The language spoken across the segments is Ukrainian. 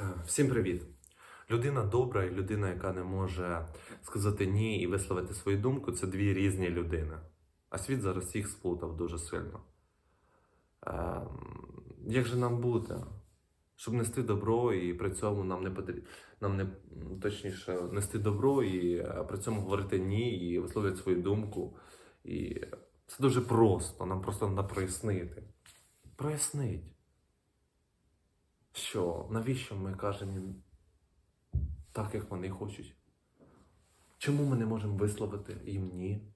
Е, Всім привіт! Людина добра і людина, яка не може сказати ні і висловити свою думку, це дві різні людини. А світ зараз їх сплутав дуже сильно. Ем, Як же нам бути? Щоб нести добро і при цьому нам не потрібно, нам не точніше нести добро і е, при цьому говорити ні і висловлювати свою думку. І це дуже просто. Нам просто треба прояснити. Прояснить що навіщо ми кажемо їм так, як вони хочуть? Чому ми не можемо висловити їм ні?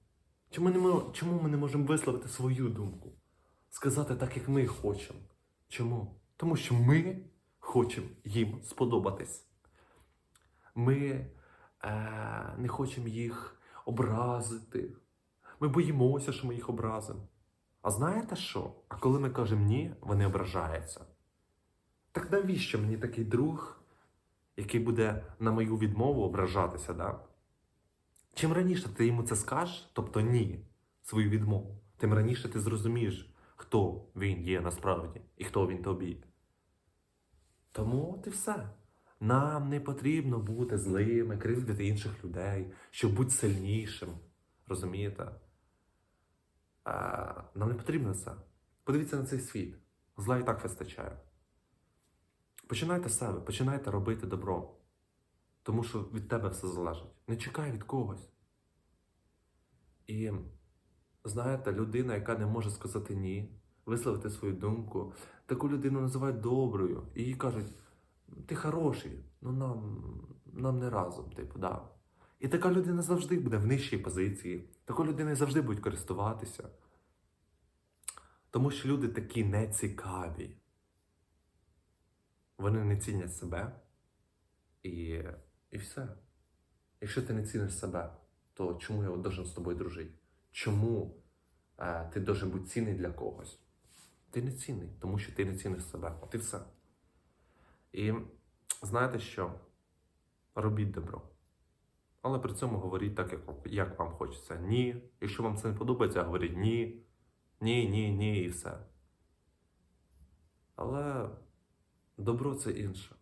Чому, не чому ми не можемо висловити свою думку? Сказати так, як ми хочемо? Чому? Тому що ми хочемо їм сподобатись. Ми е, не хочемо їх образити. Ми боїмося, що ми їх образимо. А знаєте що? А коли ми кажемо ні, вони ображаються. Так навіщо мені такий друг, який буде на мою відмову ображатися, да? Чим раніше ти йому це скажеш, тобто ні, свою відмову, тим раніше ти зрозумієш, хто він є насправді і хто він тобі. Тому і все. Нам не потрібно бути злими, кривдити інших людей, щоб бути сильнішим. Розумієте? А, нам не потрібно це. Подивіться на цей світ. Зла і так вистачає. Починайте з себе, починайте робити добро. Тому що від тебе все залежить. Не чекай від когось. І знаєте, людина, яка не може сказати ні, висловити свою думку, таку людину називають доброю. І їй кажуть, ти хороший, ну нам, нам не разом, типу, да. І така людина завжди буде в нижчій позиції. Такою людиною завжди будуть користуватися. Тому що люди такі нецікаві. Вони не цінять себе. І, і все. Якщо ти не ціниш себе, то чому я должен з тобою дружити? Чому е, ти должен бути цінний для когось? Ти не цінний, тому що ти не ціниш себе. От і все. І знаєте що? Робіть добро. Але при цьому говоріть так, як, як вам хочеться. Ні. Якщо вам це не подобається, говоріть ні. Ні, ні, ні, і все. Але добро це інше.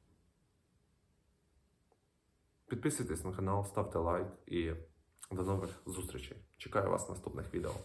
Підписуйтесь на канал, ставте лайк і до нових зустрічей. Чекаю вас в наступних відео.